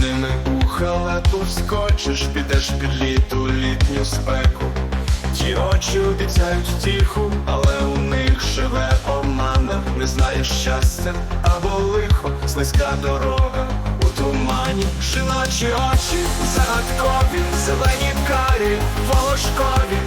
ними у халату вскочиш, підеш під літу літню спеку. Ті очі обіцяють тиху, але у них живе обмана. Не знаєш щастя або лихо, слизька дорога у тумані, жіночі очі, загадкові, зелені карі, волошкові,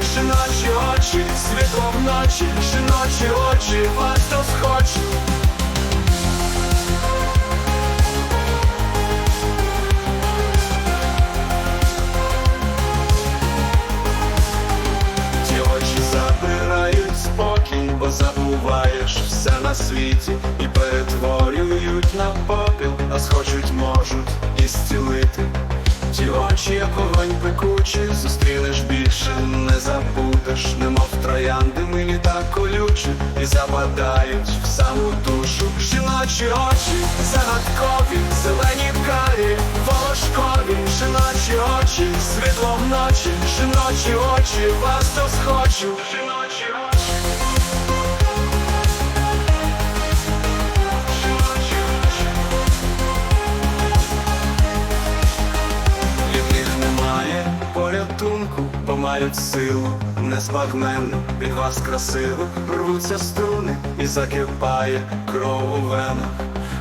забуваєш все на світі і перетворюють на попіл, а схочуть можуть і зцілити. Ті очі, як огонь пекучий, зустрінеш більше, не забудеш, немов троянди милі та колючі, і западають в саму душу. Жіночі очі, загадкові, зелені карі, волошкові, жіночі очі, світло вночі, жіночі очі, вас то схочу. Жіночі очі. Мають силу незбагненну, від вас красиво рвуться струни і закипає кров у венах.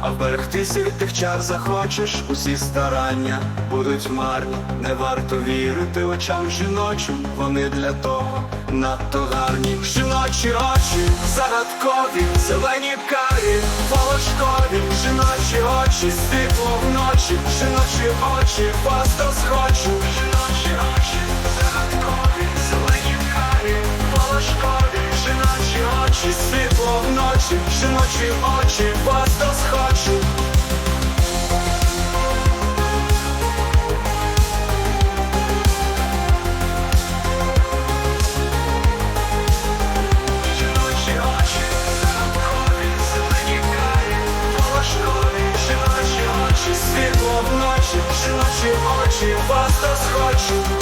А вберегтися від тих чар захочеш, усі старання будуть марні. Не варто вірити очам жіночим, вони для того надто гарні. Жіночі очі, загадкові, зелені карі, волошкові, жіночі очі, світло вночі, жіночі очі, вас карі, волошкові, жіночі очі, світло вночі, жіночі очі, вас схочу.